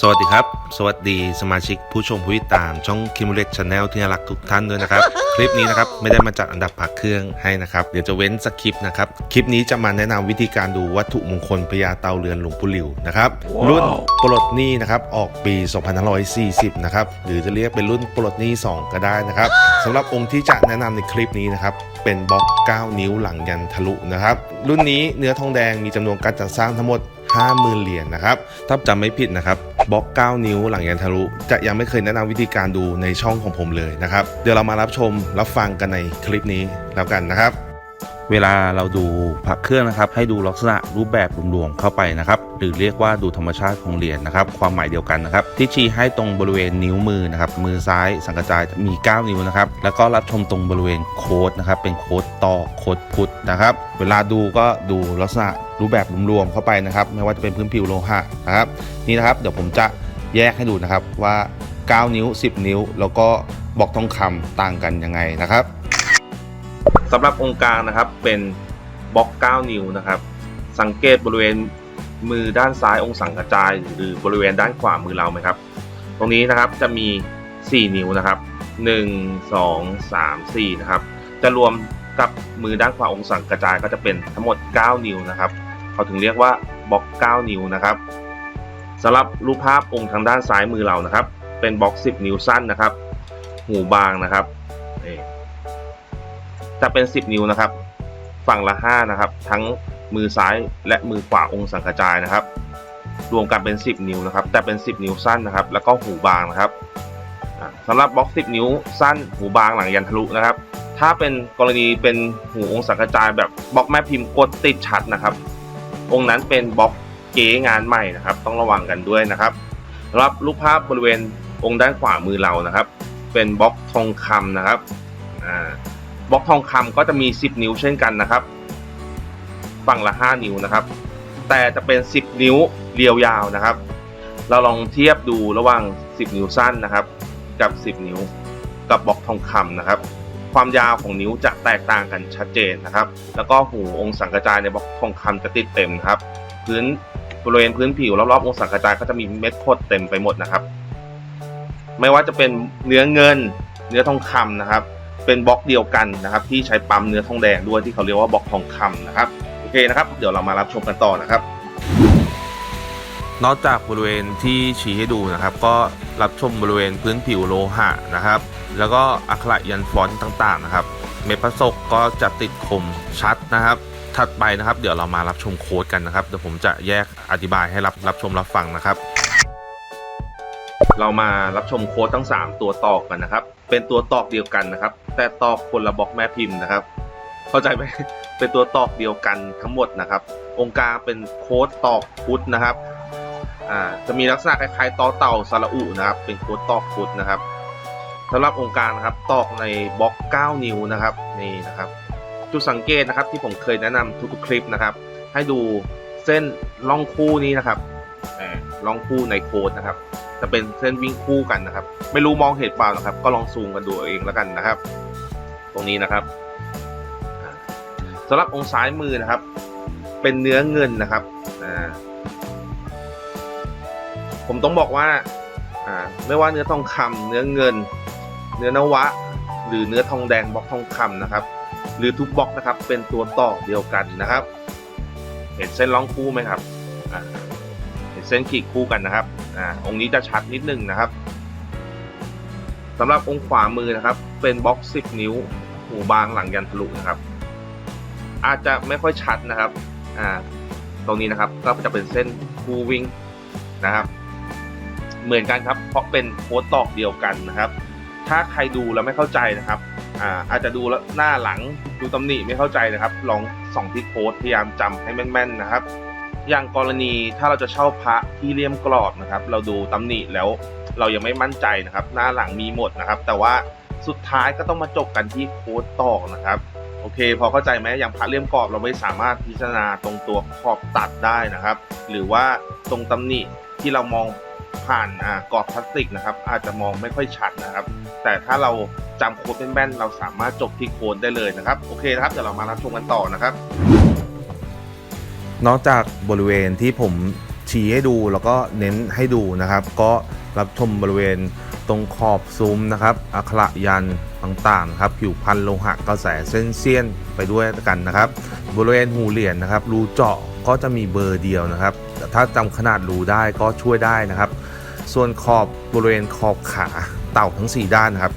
สวัสดีครับ สวัสดีสมาชิกผู้ชมผู้ติดตามช่องคิมูเลตชาแนลที่น่ารักทุกท่านด้วยนะครับ คลิปนี้นะครับไม่ได้มาจัดอันดับผักเครื่องให้นะครับ เดี๋ยวจะเว้นสคริปต์นะครับ คลิปนี้จะมาแนะนำวิธีการดูวัตถุมงคลพญาเตาเรือนหลวงปู่หลิวนะครับ รุ่นปลดหนี้นะครับออกปี 2540 นะครับ หรือจะเรียกเป็นรุ่นปลดหนี้ 2 ก็ได้นะครับสำหรับองค์ที่จะแนะนำในคลิปนี้นะครับเป็นบล็อก 9 นิ้วหลังยันทะลุนะครับรุ่นนี้เนื้อทองแดงมีจำนวนการจัดสร้างทั้งหมด 50,000 เหรียญนะครับ ถ้าจำไม่ผิดนะครับบล็อก 9 นิ้วหลังยันทะลุ จะยังไม่เคยแนะนำวิธีการดูในช่องของผมเลยนะครับ เดี๋ยวเรามารับชมรับฟังกันในคลิปนี้แล้วกันนะครับ เวลาเราดูผักเครื่องนะครับ ให้ดูลักษณะรูปแบบรวมๆเข้าไปนะครับ หรือเรียกว่าดูธรรมชาติของเหรียญนะครับ ความหมายเดียวกันนะครับ ที่ชี้ให้ตรงบริเวณนิ้วมือนะครับ มือซ้ายสังกระจายมี 9 นิ้วนะครับ แล้วก็รับชมตรงบริเวณโค้ดนะครับ เป็นโค้ดต่อโค้ดพุทธนะครับ เวลาดูก็ดูลักษณะรูปแบบรวมๆเข้าไปนะครับ ไม่ว่าจะเป็นพื้นผิวโลหะนะครับ นี่นะครับ เดี๋ยวผมจะแยกให้ดูนะครับว่า 9 นิ้ว 10 นิ้ว แล้วก็บอกทองคำต่างกันยังไงนะครับ สำหรับองค์กลางนะครับเป็นบล็อก 9 นิ้วนะครับ สังเกตบริเวณมือด้านซ้ายองค์สังกระจาย หรือบริเวณด้านขวามือเราไหมครับ ตรงนี้นะครับจะมี 4 นิ้วนะครับ 1 2 3 4 นะครับ จะรวมกับมือด้านขวาองค์สังกระจายก็จะเป็นทั้งหมด 9 นิ้วนะครับ เขาถึงเรียกว่าบล็อก 9 นิ้วนะครับสำหรับรูปภาพองค์ทางด้านซ้ายมือเรานะครับ เป็นบล็อก 10 นิ้วสั้นนะครับ หูบางนะครับนี่ จะเป็น 10 นิ้วนะครับ ฝั่งละ 5 นะครับ ทั้งมือซ้ายและมือขวาองค์สังกระจายนะครับ รวมกันเป็น 10 นิ้วนะครับ แต่เป็น 10 นิ้วสั้นนะครับ แล้วก็หูบางนะครับอ่าสำหรับบล็อก 10 นิ้วสั้นหูบางหลังยันทะลุนะครับ ถ้าเป็นกรณีเป็นหูองค์สังกระจายแบบบล็อกแม่พิมพ์กดติดชัดนะครับ องค์นั้นเป็นบล็อกเก๋งานใหม่นะครับ ต้องระวังกันด้วยนะครับสำหรับรูปภาพบริเวณองค์ด้านขวามือเรานะครับ เป็นบล็อกทองคำนะครับอ่า บล็อกทองคำก็จะมี 10 นิ้วเช่นกันนะครับ ฝั่งละ 5 นิ้วนะครับ แต่จะเป็น 10 นิ้วเรียวยาวนะครับ เราลองเทียบดูระหว่าง 10 นิ้วสั้นนะครับ กับ 10 นิ้ว กับบล็อกทองคำนะครับ ความยาวของนิ้วจะแตกต่างกันชัดเจนนะครับ แล้วก็หูองค์สังกระจายในบล็อกทองคำจะติดเต็มครับ พื้นบริเวณพื้นผิวรอบๆองค์สังกระจายก็จะมีเม็ดโคดเต็มไปหมดนะครับ ไม่ว่าจะเป็นเนื้อเงิน เนื้อทองคำนะครับ เป็นบล็อกเดียวกันนะครับ ที่ใช้ปั๊มเนื้อทองแดงด้วยที่เขาเรียกว่าบล็อกทองคำนะครับโอเคนะครับ เดี๋ยวเรามารับชมกันต่อนะครับ นอกจากบริเวณที่ชี้ให้ดูนะครับ ก็รับชมบริเวณพื้นผิวโลหะนะครับ แล้วก็อักขระยันฟอนต์ต่างๆนะครับ เม็ดพระศกก็จะติดคมชัดนะครับ ถัดไปนะครับ เดี๋ยวเรามารับชมโค้ดกันนะครับเดี๋ยวผมจะแยกอธิบายให้รับรับชมรับฟังนะครับ เรามารับชมโค้ดทั้ง 3 ตัวตอกกันนะครับ เป็นตัวตอกเดียวกันนะครับ แต่ตอกคนละบล็อกแม่พิมพ์นะครับ เข้าใจไหมเป็นตัวตอกเดียวกันทั้งหมดนะครับ องค์กลางเป็นโค้ดตอกพุทธนะครับอ่าจะมีลักษณะคล้ายๆตอเต่าสระอุนะครับ เป็นโค้ดตอกพุทธนะครับสำหรับองค์กลางนะครับตอกในบล็อก 9 นิ้วนะครับนี่นะครับ จุดสังเกตนะครับที่ผมเคยแนะนำทุกๆคลิปนะครับ ให้ดูเส้นล่องคู่นี้นะครับ เอ่อล่องคู่ในโค้ดนะครับ จะเป็นเส้นวิ่งคู่กันนะครับ ไม่รู้มองเห็นเปล่านะครับ ก็ลองซูมกันดูเองแล้วกันนะครับ ตรงนี้นะครับอ่าสำหรับองค์ซ้ายมือนะครับ เป็นเนื้อเงินนะครับผมต้องบอกว่าอ่าไม่ว่าเนื้อทองคำเนื้อเงิน เนื้อนวะ หรือเนื้อทองแดงบล็อกทองคำนะครับ หรือทุกบล็อกนะครับ เป็นตัวต่อเดียวกันนะครับ เห็นเส้นล่องคู่ไหมครับ เห็นเส้นขีดคู่กันนะครับอ่าองค์นี้จะชัดนิดนึงนะครับสำหรับองค์ขวามือนะครับ เป็นบล็อก 10 นิ้ว หูบางหลังยันทะลุนะครับ อาจจะไม่ค่อยชัดนะครับอ่าตรงนี้นะครับก็จะเป็นเส้นคู่วิ่งนะครับ เหมือนกันครับ เพราะเป็นโค้ดตอกเดียวกันนะครับ ถ้าใครดูแล้วไม่เข้าใจนะครับอ่าอาจจะดูแล้วหน้าหลังดูตำหนิไม่เข้าใจนะครับ ลองส่องที่โค้ดพยายามจำให้แม่นๆนะครับ อย่างกรณีถ้าเราจะเช่าพระที่เลี่ยมกรอบนะครับ เราดูตำหนิแล้วเรายังไม่มั่นใจนะครับ หน้าหลังมีหมดนะครับ แต่ว่าสุดท้ายก็ต้องมาจบกันที่โค้ดตอกนะครับ โอเค พอเข้าใจไหมอย่างพระเลี่ยมกรอบเราไม่สามารถพิจารณาตรงตัวขอบตัดได้นะครับ หรือว่าตรงตำหนิที่เรามองผ่านอ่ากรอบพลาสติกนะครับ อาจจะมองไม่ค่อยชัดนะครับ แต่ถ้าเราจำโค้ดแม่นๆเราสามารถจบที่โค้ดได้เลยนะครับ โอเคนะครับเดี๋ยวเรามารับชมกันต่อนะครับ นอกจากบริเวณที่ผมชี้ให้ดูแล้วก็เน้นให้ดูนะครับ ก็รับชมบริเวณตรงขอบซุ้มนะครับอักขระยันต่างๆครับผิวพันโลหะกระแสเส้นเสี้ยนไปด้วยกันนะครับ บริเวณหูเหรียญนะครับ รูเจาะก็จะมีเบอร์เดียวนะครับถ้าจำขนาดรูได้ก็ช่วยได้นะครับ ส่วนขอบบริเวณขอบขาเต่าทั้ง 4 ด้านนะครับ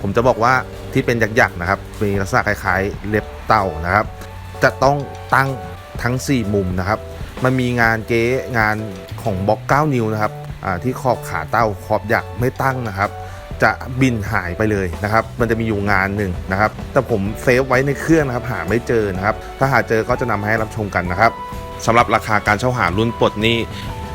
ผมจะบอกว่าที่เป็นยักๆนะครับ มีลักษณะคล้ายๆ เล็บเต่านะครับ จะต้องตั้ง ทั้ง 4 มุมนะครับ มันมีงานเก๊งานของบล็อก 9 นิ้วนะครับอ่าที่ขอบขาเต่าขอบหยักไม่ตั้งนะครับ จะบินหายไปเลยนะครับ มันจะมีอยู่งานหนึ่งนะครับ แต่ผมเซฟไว้ในเครื่องนะครับ หาไม่เจอนะครับ ถ้าหาเจอก็จะนำมาให้รับชมกันนะครับสำหรับราคาการเช่าหารุ่นปลดนี่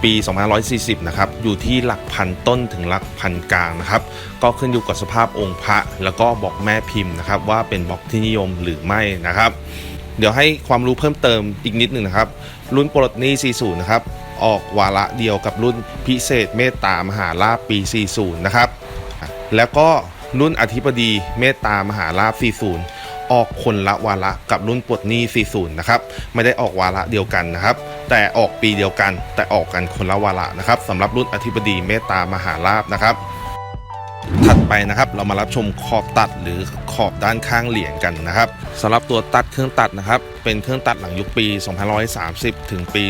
ปี2540 นะครับ อยู่ที่หลักพันต้นถึงหลักพันกลางนะครับ ก็ขึ้นอยู่กับสภาพองค์พระ แล้วก็บอกแม่พิมพ์นะครับ ว่าเป็นบล็อกที่นิยมหรือไม่นะครับ เดี๋ยวให้ความรู้เพิ่มเติมอีกนิดหนึ่งนะครับ รุ่นปลดหนี้40 นะครับ ออกวาระเดียวกับรุ่นพิเศษเมตตามหาลาภปี 40 นะครับ แล้วก็รุ่นอธิบดีเมตตามหาลาภ40 ออกคนละวาระกับรุ่นปลดหนี้40 นะครับ ไม่ได้ออกวาระเดียวกันนะครับ แต่ออกปีเดียวกัน แต่ออกกันคนละวาระนะครับสำหรับรุ่นอธิบดีเมตตามหาลาภนะครับ ถัดไปนะครับเรามารับชมขอบตัดหรือขอบด้านข้างเหรียญกันนะครับสำหรับตัวตัดเครื่องตัดนะครับเป็นเครื่องตัดหลังยุคปี2530 ถึงปี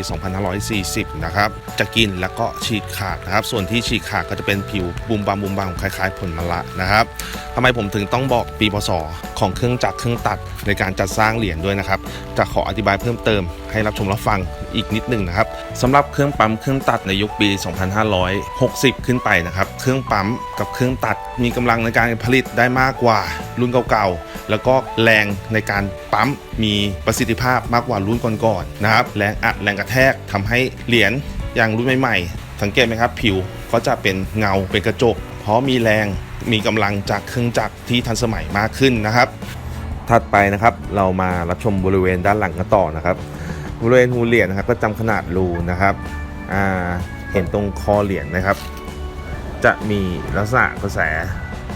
2540 นะครับ จะกินแล้วก็ฉีกขาดนะครับ ส่วนที่ฉีกขาดก็จะเป็นผิวบุมบามบุมบามคล้ายๆ ผลมะละนะครับทำไมผมถึงต้องบอกปีพศของเครื่องจักรเครื่องตัดในการจัดสร้างเหรียญด้วยนะครับ จะขออธิบายเพิ่มเติมให้รับชมรับฟังอีกนิดหนึ่งนะครับสำหรับเครื่องปั๊มเครื่องตัดในยุคปี 2560 ขึ้นไปนะครับ เครื่องปั๊มกับเครื่องตัด มีกำลังในการผลิตได้มากกว่ารุ่นเก่าๆ แล้วก็แรงในการปั๊มมีประสิทธิภาพมากกว่ารุ่นก่อนๆนะครับแรงอัดแรงกระแทกทำให้เหรียญอย่างรุ่นใหม่ๆ สังเกตไหมครับผิวก็จะเป็นเงาเป็นกระจก เพราะมีแรงมีกำลังจากเครื่องจักรที่ทันสมัยมากขึ้นนะครับ ถัดไปนะครับเรามารับชมบริเวณด้านหลังกันต่อนะครับ บริเวณหูเหรียญนะครับก็จำขนาดรูนะครับอ่าเห็นตรงคอเหรียญนะครับ จะมีลักษณะกระแส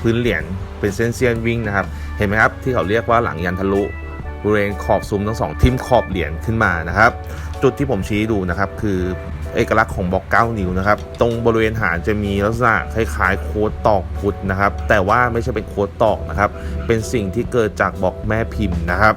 พื้นเหรียญเป็นเส้นเสี้ยนวิ่งนะครับ เห็นไหมครับที่เขาเรียกว่าหลังยันทะลุบริเวณขอบซุ้มทั้งสองทิมขอบเหรียญขึ้นมานะครับ จุดที่ผมชี้ดูนะครับ คือเอกลักษณ์ของบล็อก9นิ้วนะครับ ตรงบริเวณหางจะมีลักษณะคล้ายๆโค้ดตอกพุทธนะครับ แต่ว่าไม่ใช่เป็นโค้ดตอกนะครับ เป็นสิ่งที่เกิดจากบล็อกแม่พิมพ์นะครับ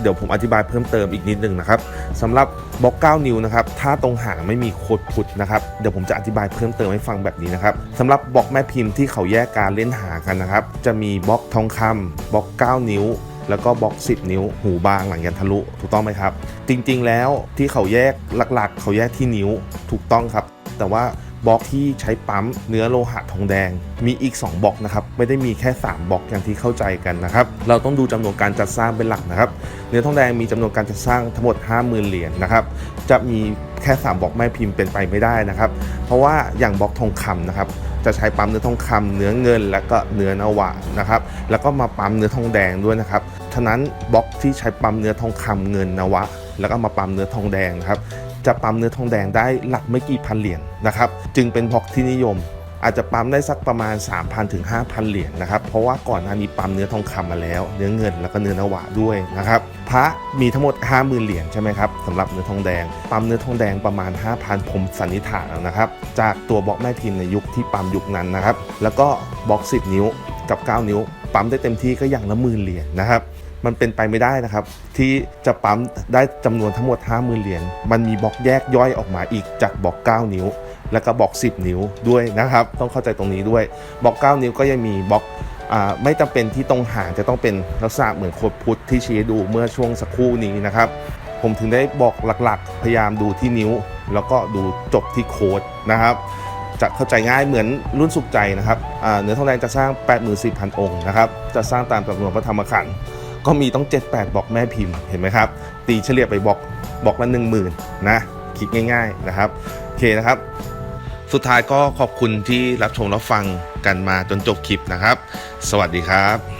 เดี๋ยวผมอธิบายเพิ่มเติมอีกนิดนึงนะครับสำหรับบล็อก9นิ้วนะครับถ้าตรงหางไม่มีโคดพุทธนะครับเดี๋ยวผมจะอธิบายเพิ่มเติมให้ฟังแบบนี้นะครับสำหรับบล็อกแม่พิมพ์ที่เขาแยกการเล่นหากันนะครับ จะมีบล็อกทองคำบล็อก 9 นิ้วแล้วก็บล็อก 10 นิ้ว หูบางหลังยันทะลุถูกต้องไหมครับ จริงๆแล้วที่เขาแยกหลักๆ เขาแยกที่นิ้วถูกต้องครับ แต่ว่า บล็อกที่ใช้ปั๊มเนื้อโลหะทองแดง มีอีก 2บล็อกนะครับไม่ได้มีแค่ 3บล็อกอย่างที่เข้าใจกันนะครับเราต้องดูจำนวนการจัดสร้างเป็นหลักนะครับ เนื้อทองแดงมีจำนวนการจัดสร้างทั้งหมด 50,000 เหรียญนะครับจะมีแค่ 3บล็อกแม่พิมพ์เป็นไปไม่ได้นะครับ เพราะว่าอย่างบล็อกทองคำนะครับจะใช้ปั๊มเนื้อทองคำเนื้อเงิน แล้วก็เนื้อนวะนะครับ แล้วก็มาปั๊มเนื้อทองแดงด้วยนะครับ ฉะนั้นบล็อกที่ใช้ปั๊มเนื้อทองคำเงินนวะ แล้วก็มาปั๊มเนื้อทองแดงครับ จะปั๊มเนื้อทองแดงได้หลักไม่กี่พันเหรียญนะครับ จึงเป็นบล็อกที่นิยม อาจจะปั๊มได้สักประมาณ 3,000ถึง5,000 เหรียญนะครับ เพราะว่าก่อนหน้านี้ปั๊มเนื้อทองคำมาแล้ว เนื้อเงินแล้วก็เนื้อนวะด้วยนะครับ พระมีทั้งหมด 50,000 เหรียญใช่ไหมครับสำหรับเนื้อทองแดง ปั๊มเนื้อทองแดงประมาณ 5,000 ผมสันนิษฐานนะครับ จากตัวบล็อกแม่พิมพ์ในยุคที่ปั๊มยุคนั้นนะครับ แล้วก็บล็อก 10 นิ้วกับ 9 นิ้ว ปั๊มได้เต็มที่ก็อย่างละหมื่นเหรียญนะครับ มันเป็นไปไม่ได้นะครับ ที่จะปั๊มได้จำนวนทั้งหมด 50,000 เหรียญมันมีบล็อกแยกย่อยออกมาอีกจากบล็อก 9 นิ้ว แล้วก็บล็อก 10 นิ้วด้วยนะครับ ต้องเข้าใจตรงนี้ด้วยบล็อก 9 นิ้วก็ยังมีบล็อกอไม่จำเป็นที่ตรงหางจะต้องเป็นลักษณะเหมือนโคดพุทธที่ชี้ดูเมื่อช่วงสักครู่นี้นะครับ ผมถึงได้บอกหลักๆ พยายามดูที่นิ้ว แล้วก็ดูจบที่โค้ดนะครับจะเข้าใจง่ายเหมือนรุ่นสุขใจนะครับเนื้อทองแดงจะสร้าง 84,000 องค์นะครับ จะสร้างตามจำนวนพระธรรมขันธ์ ก็มีต้อง 7-8บล็อกแม่พิมพ์เห็นไหมครับ ตีเฉลี่ยไปบล็อกบล็อกละ 1 0,000นะคิดง่าย ๆนะครับโอเคนะครับ สุดท้ายก็ขอบคุณที่รับชมรับฟังกันมาจนจบคลิปนะครับ สวัสดีครับ